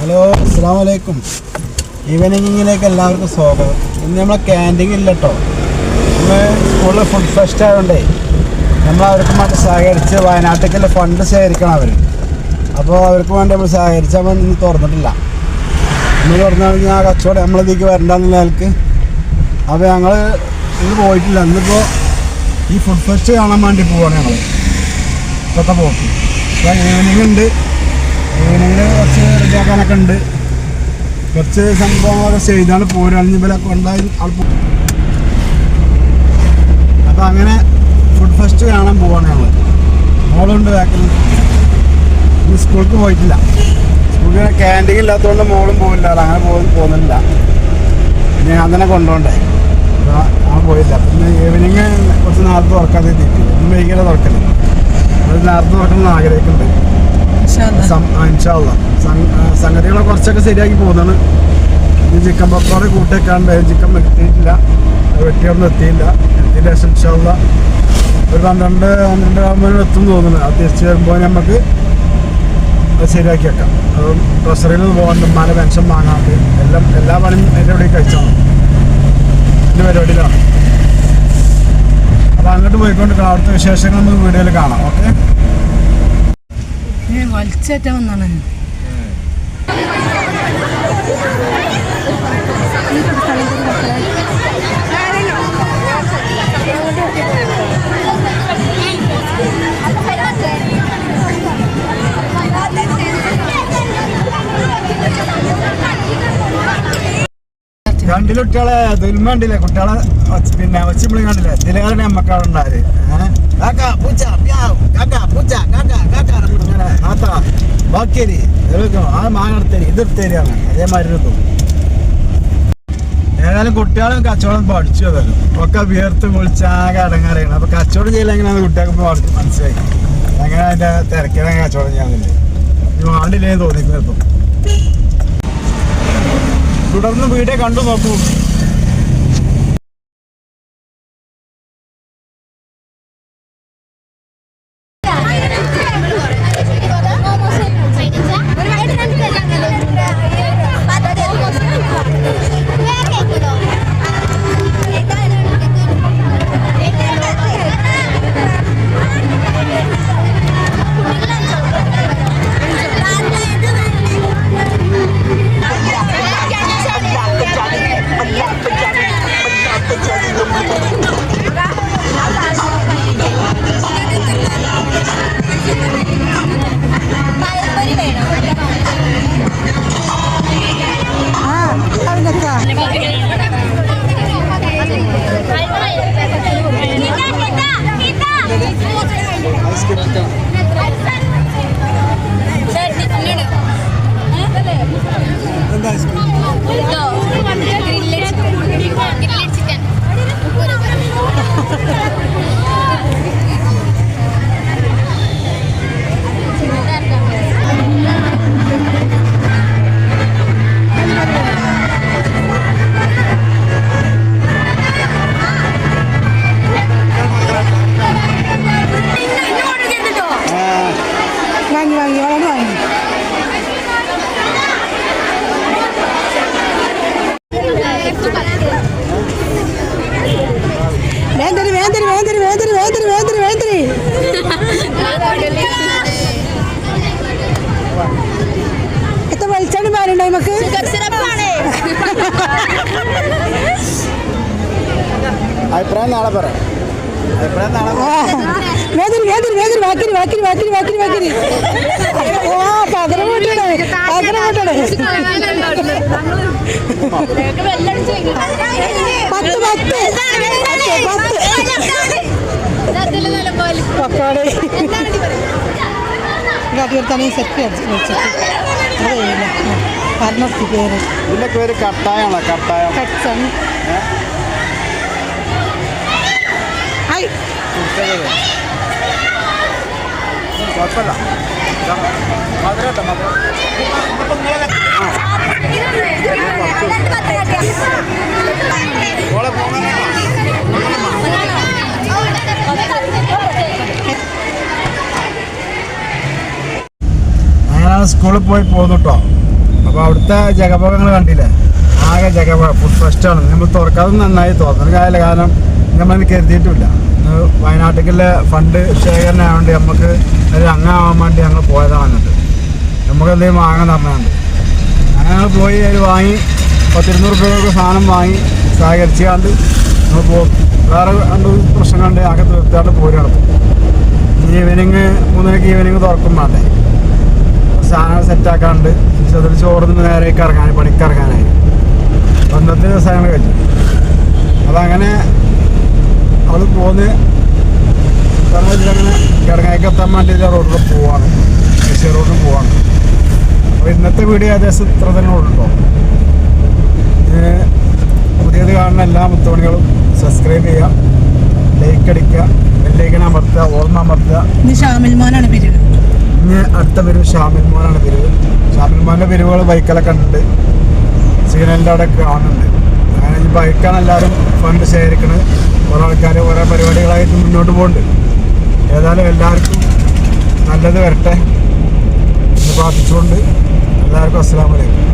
Hello അസ്സാം വലൈക്കും ഈവനിങ്ങിലേക്ക് എല്ലാവർക്കും സ്വാഗതം. ഇന്ന് നമ്മളെ ക്യാന്റീൻ ഇല്ല കേട്ടോ നമ്മൾ സ്കൂളിൽ ഫുഡ് ഫെസ്റ്റ് ആയതുകൊണ്ടേ നമ്മൾ അവർക്ക് വേണ്ടി സഹകരിച്ച് വയനാട്ടിലേക്കുള്ള ഫണ്ട് ശേഖരിക്കണം അവർ അപ്പോൾ അവർക്ക് വേണ്ടി നമ്മൾ സഹകരിച്ചാൽ നമ്മൾ ഇന്ന് തുറന്നിട്ടില്ല. നമ്മൾ തുറന്നു കഴിഞ്ഞാൽ ആ കച്ചവടം നമ്മളിതേക്ക് വരണ്ടെന്നുള്ള നിലയ്ക്ക് അപ്പോൾ ഞങ്ങൾ ഇത് പോയിട്ടില്ല. ഇന്നിപ്പോൾ ഈ ഫുഡ് ഫെസ്റ്റ് കാണാൻ വേണ്ടി പോവാണ് ഞങ്ങൾ ഇപ്പോഴത്തെ പോക്ക്. ഈവനിങ് ഉണ്ട്. ഈവനിങ്ങിൽ കുറച്ച് റെഡിയാക്കാനൊക്കെ ഉണ്ട്. കുറച്ച് സംഭവങ്ങളൊക്കെ ചെയ്താണ് പോരാളിഞ്ഞ് ഇവരൊക്കെ ഉണ്ടായി ആൾ പോ- അപ്പോൾ അങ്ങനെ ഫുഡ് ഫെസ്റ്റ് കാണാൻ പോവാണ് ഞങ്ങൾ മോളുണ്ട് ബാക്കിൽ സ്കൂൾക്ക് പോയിട്ടില്ല. സ്കൂളിൽ ക്യാന്റീൻ ഇല്ലാത്തതുകൊണ്ട് മോളും പോയില്ല. അങ്ങനെ പോകും പോകുന്നില്ല. പിന്നെ ഞാൻ തന്നെ കൊണ്ടുപോണ്ടേ ആ പോയില്ല. പിന്നെ ഈവനിങ് കുറച്ച് നേരത്തെ തുറക്കാതെ തീറ്റി വൈകിട്ട് തുറക്കൽ. അത് നേരത്തെ തുറക്കണം എന്ന് ആഗ്രഹിക്കുന്നുണ്ട്. സം- ആ, ഇൻഷാ അള്ളാ. സം- ആ, സംഗതികളെ കുറച്ചൊക്കെ ശരിയാക്കി പോകുന്നതാണ്. ചിക്കൻ പപ്പാട് കൂട്ടിയേക്കാണ്ട് ചിക്കൻ എത്തിയിട്ടില്ല വെട്ടിയൊന്നും എത്തിയില്ല. എത്തിയില്ല ശേഷം ഇൻഷാല്ല ഒരു പന്ത്രണ്ട് പന്ത്രണ്ട് ആകുമ്പോൾ എത്തും തോന്നുന്നു. അത് തിരിച്ചു വരുമ്പോൾ നമുക്ക് ശരിയാക്കി വെക്കാം. അതും പ്രഷറിൽ പോകാണ്ട് മല പെൻഷൻ വാങ്ങാണ്ട് എല്ലാം എല്ലാ പണിയും എന്റെ ഇവിടെ കഴിച്ചാണ് എന്റെ പരിപാടിയിലാണ്. അപ്പോൾ അങ്ങോട്ട് പോയിക്കൊണ്ട് അവിടുത്തെ വിശേഷങ്ങൾ നമുക്ക് വീഡിയോയിൽ കാണാം. ഓക്കെ? വലിച്ചേറ്റ വന്നാണ് രണ്ടിൽ കുട്ടികളെ ദുൽമണ്ടില്ലേ കുട്ടികളെ പിന്നെ പൂച്ച കണ്ടില്ലേ. ദിലകാരനെ അമ്മക്കാട് ഉണ്ടായത്. ബാക്കിയരി ആ മാങ്ങെടുത്തേരി ഇതെടുത്തേരിയാണ് അതേമാതിരി എടുത്തു ഏതായാലും കുട്ടികളും കച്ചവടം പഠിച്ചു അതല്ലോ ഒക്കെ വിയർത്ത് പൊളിച്ചാകെ അടങ്ങാറിയാണ്. അപ്പൊ കച്ചവടം ചെയ്യില്ല എങ്ങനെയാണ് കുട്ടികൾക്ക് പഠിച്ചു മനസ്സിലായി. അങ്ങനെ അതിന്റെ തിരക്കിലെ കച്ചവടം ചെയ്യാന്നില്ലേ വാണ്ടില്ലേ തോന്നിക്കുന്നു തുടർന്ന് വീഡിയോ കണ്ടു നോക്കൂ. നമുക്ക്? അഭിപ്രായം നാളെ പറയാം പറയാം. വേന്തരി വേന്തരി വേന്തരി വാക്കിരി വാക്കിരി വാക്കിരി വാക്കിരി വാക്കിരി. ഓ പകരം കൂട്ടാണ് പകരം കൂട്ടാണ് പത്ത് പത്ത്. പത്ത് പക്കോടെ കാട്ടിയെടുത്താണ് ഈ സെറ്റ് അടിച്ച് വെച്ചിട്ട് പരമത്തി പേര് ഇതിന്റെ പേര് കട്ടായാണോ കട്ടായം. ഐ. കുടിച്ചത്. കുഴപ്പമില്ല മധുരട്ടോ സ്കൂളിൽ പോയി കേട്ടോ അപ്പോൾ അവിടുത്തെ ജഗഭോഗങ്ങൾ കണ്ടില്ലേ? ആകെ ജഗഭോഗം ഫുഡ് ഫെസ്റ്റാണ് നമ്മൾ തുറക്കാതെ നന്നായി തുറന്നിട്ട് കാര്യമില്ല. കാരണം നമ്മൾ കരുതിയിട്ടില്ല. വയനാട്ടിലെ ഫണ്ട് ശേഖരണ ആയതുകൊണ്ട് നമുക്ക് ഒരു അങ്ങാവാൻ വേണ്ടി ഞങ്ങൾ പോയതാണ് അങ്ങോട്ട് നമുക്ക് എന്തെങ്കിലും വാങ്ങാൻ തന്നെയുണ്ട് അങ്ങനെ ഞങ്ങൾ പോയി അതിൽ വാങ്ങി പത്തിരുന്നൂറ് രൂപയൊക്കെ സാധനം വാങ്ങി സഹകരിച്ച് കണ്ട് നമ്മൾ പോകും. വേറെ രണ്ട് പ്രശ്നം കണ്ട് ആകെ തീർത്താണ്ട് പോരുകയാണ് ഈവനിങ് മൂന്നരക്ക് ഈവനിങ് തുറക്കും വേണ്ടേ. സാധനങ്ങൾ സെറ്റാക്കാണ്ട് ചെറിയ ചോറിന് നേരേക്ക് ഇറങ്ങാൻ പണിക്ക് ഇറങ്ങാനായി പന്ത്രണ്ട് ദിവസമാണ് കഴിച്ചു അതങ്ങനെ അവൾ പോന്ന് അങ്ങനെ കിടങ്ങായ്ക്ക് എത്താൻ വേണ്ടിയിട്ട് റോഡിൽ പോവാണ്. കൃഷി റോഡിൽ പോവാണ്. അപ്പോൾ ഇന്നത്തെ വീഡിയോ ഏകദേശം ഇത്ര തന്നെ ഉള്ളൂ. പുതിയത് കാണുന്ന എല്ലാ മുത്തുമണികളും സബ്സ്ക്രൈബ് ചെയ്യുക ലൈക്ക് അടിക്കുക ബെല്ലൈക്കൻ അമർത്തുക ഓർമ്മ അമർത്തുക. ഷാമിൽ മോനാണ് ഇനി അടുത്ത പിരിവ് ഷാമിൽ മോനാണ് പിരിവ് ഷാമിൽ മോന്റെ പിരിവുകൾ ബൈക്കിലൊക്കെ ഉണ്ട്. സിഗ്നലിന്റെ അവിടെ കാണുന്നുണ്ട്. അങ്ങനെ ഈ ബൈക്കാണ് എല്ലാവരും ഫണ്ട് ശേഖരിക്കുന്നത് ഓരോ ആൾക്കാർ ഓരോ പരിപാടികളായിട്ട് മുന്നോട്ട് പോകുന്നുണ്ട് ഏതായാലും എല്ലാവർക്കും നല്ലത് വരട്ടെ പ്രാർത്ഥിച്ചുകൊണ്ട് എല്ലാവർക്കും അസ്സാം വലൈക്കും